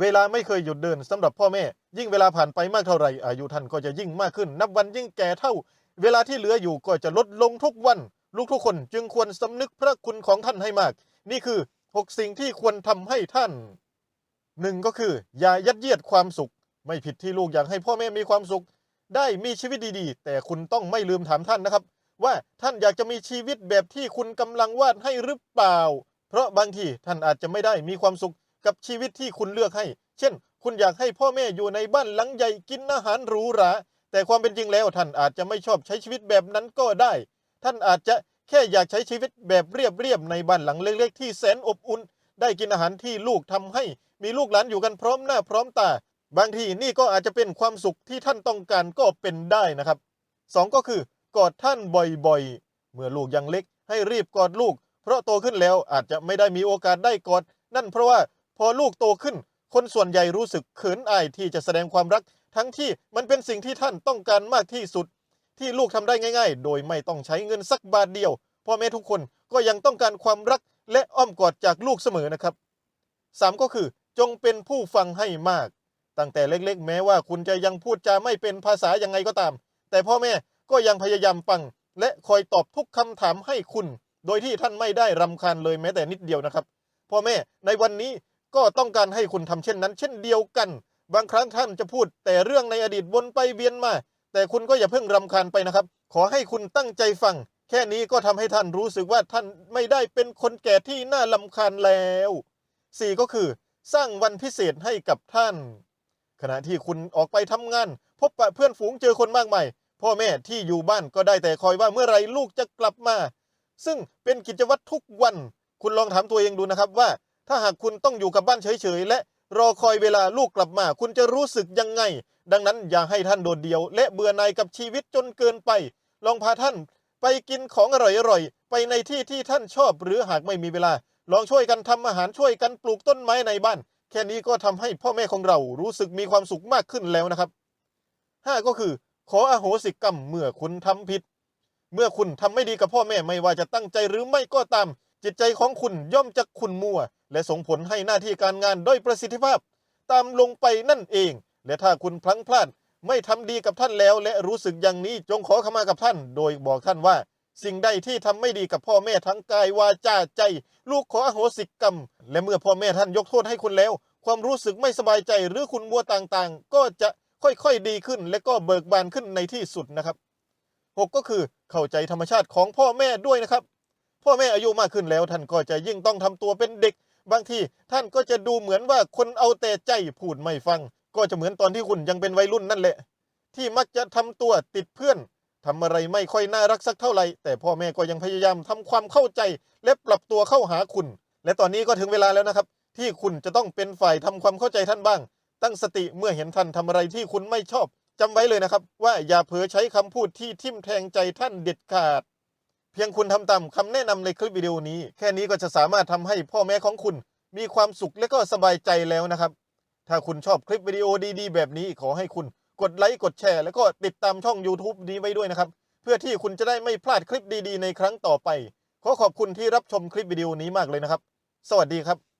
เวลาไม่เคยหยุดเดินสำหรับพ่อแม่ ยิ่งเวลาผ่านไปมากเท่าไหร่อายุท่านก็จะยิ่งมากขึ้น นับวันยิ่งแก่เท่า เวลาที่เหลืออยู่ก็จะลดลงทุกวัน ลูกทุกคนจึงควรสำนึกพระคุณของท่านให้มาก นี่คือ 6 สิ่งที่ควรทำให้ท่านหนึ่งก็คือ อย่ายัดเยียดความสุข ไม่ผิดที่ลูกอยากให้พ่อแม่มีความสุข ได้มีชีวิตดีๆ แต่คุณต้องไม่ลืมถามท่านนะครับ ว่าท่านอยากจะมีชีวิตแบบที่คุณกำลังวาดให้หรือเปล่า เพราะบางทีท่านอาจจะไม่ได้มีความสุข กับชีวิตที่คุณเลือกให้ เช่น คุณอยากให้พ่อแม่อยู่ในบ้านหลังใหญ่กินอาหารหรูหรา แต่ความเป็นจริงแล้วท่านอาจจะไม่ชอบใช้ชีวิตแบบนั้นก็ได้ ท่านอาจจะแค่อยากใช้ชีวิตแบบเรียบๆในบ้านหลังเล็กๆ ที่แสนอบอุ่น ได้กินอาหารที่ลูกทำให้ มีลูกหลานอยู่กันพร้อมหน้าพร้อมตา บางทีนี่ก็อาจจะเป็นความสุขที่ท่านต้องการก็เป็นได้นะครับสองก็คือกอดท่านบ่อยๆ เมื่อลูกยังเล็ก ให้รีบกอดลูก เพราะโตขึ้นแล้วอาจจะไม่ได้มีโอกาสได้กอด นั่นเพราะว่า พอลูกโตขึ้น คนส่วนใหญ่รู้สึกเขินอายที่จะแสดงความรัก ทั้งที่มันเป็นสิ่งที่ท่านต้องการมากที่สุด ที่ลูกทำได้ง่าย ๆ โดยไม่ต้องใช้เงินสักบาทเดียวพ่อแม่ทุกคนก็ยังต้องการความรักและอ้อมกอดจากลูกเสมอนะครับสามก็คือจงเป็นผู้ฟังให้มาก ตั้งแต่เล็กๆ แม้ว่าคุณจะยังพูดจาไม่เป็นภาษายังไงก็ตาม แต่พ่อแม่ก็ยังพยายามฟัง และคอยตอบทุกคำถามให้คุณ โดยที่ท่านไม่ได้รำคาญเลยแม้แต่นิดเดียวนะครับ พ่อแม่ในวันนี้ ก็ต้องการให้คุณทำเช่นนั้น เช่นเดียวกัน บางครั้งท่านจะพูด แต่เรื่องในอดีตวนไปเวียนมา แต่คุณก็อย่าเพิ่งรำคาญไปนะครับ ขอให้คุณตั้งใจฟัง แค่นี้ก็ทำให้ท่านรู้สึกว่าท่านไม่ได้เป็นคนแก่ที่น่าลำคาญแล้วสี่ก็คือ สร้างวันพิเศษให้กับท่าน ขณะที่คุณออกไปทำงาน พบปะเพื่อนฝูงเจอคนมากมายพ่อแม่ที่อยู่บ้านก็ได้แต่คอยว่าเมื่อไรลูกจะกลับมา ซึ่งเป็นกิจวัตรทุกวัน คุณลองถามตัวเองดูนะครับว่า ถ้าหากคุณต้องอยู่กับบ้านเฉยๆและรอคอยเวลาลูกกลับมา คุณจะรู้สึกยังไง ดังนั้นอย่าให้ท่านโดดเดี่ยว และเบื่อหน่ายกับชีวิตจนเกินไป ลองพาท่านไปกินของอร่อยๆไปในที่ที่ท่านชอบ หรือหากไม่มีเวลา ลองช่วยกันทำอาหารช่วยกันปลูกต้นไม้ในบ้าน แค่นี้ก็ทำให้พ่อแม่ของเรารู้สึกมีความสุขมากขึ้นแล้วนะครับห้าก็คือ ขออโหสิกรรมเมื่อคุณทำผิด เมื่อคุณทำไม่ดีกับพ่อแม่ไม่ว่าจะตั้งใจหรือไม่ก็ตาม จิตใจของคุณย่อมจะขุ่นมัว และส่งผลให้หน้าที่การงานด้อยประสิทธิภาพ ตามลงไปนั่นเอง และถ้าคุณพลั้งพลาดไม่ทำดีกับท่านแล้ว และรู้สึกอย่างนี้จงขอขมากับท่าน โดยบอกท่านว่า สิ่งใดที่ทำไม่ดีกับพ่อแม่ทั้งกายวาจาใจ ลูกขออโหสิกรรม และเมื่อพ่อแม่ท่านยกโทษให้คุณแล้ว ความรู้สึกไม่สบายใจหรือคุณมัวต่างๆ ก็จะค่อยๆดีขึ้น และก็เบิกบานขึ้นในที่สุดนะครับหกก็คือเข้าใจธรรมชาติของพ่อแม่ด้วยนะครับ พ่อแม่อายุมากขึ้นแล้ว ท่านก็จะยิ่งต้องทำตัวเป็นเด็ก บางทีท่านก็จะดูเหมือนว่าคนเอาแต่ใจพูดไม่ฟัง ก็จะเหมือนตอนที่คุณยังเป็นวัยรุ่นนั่นแหละ ที่มักจะทำตัวติดเพื่อนทำอะไรไม่ค่อยน่ารักสักเท่าไหร่แต่พ่อแม่ก็ยังพยายามทำความเข้าใจ และปรับตัวเข้าหาคุณ และตอนนี้ก็ถึงเวลาแล้วนะครับ ที่คุณจะต้องเป็นฝ่ายทำความเข้าใจท่านบ้าง ตั้งสติเมื่อเห็นท่านทำอะไรที่คุณไม่ชอบจำไว้เลยนะครับ ว่าอย่าเผลอใช้คำพูดที่ทิ่มแทงใจท่านเด็ดขาด เพียงคุณทำตามคำแนะนำในคลิปวิดีโอนี้ แค่นี้ก็จะสามารถทำให้พ่อแม่ของคุณ มีความสุขและก็สบายใจแล้วนะครับ ถ้าคุณชอบคลิปวิดีโอดีๆ แบบนี้ขอให้คุณกดไลค์กดแชร์ แล้วก็ติดตามช่อง YouTube นี้ไว้ด้วยนะครับ เพื่อที่คุณจะได้ไม่พลาดคลิปดีๆ ในครั้งต่อไป ขอขอบคุณที่รับชมคลิปวิดีโอนี้มากเลยนะครับ สวัสดีครับ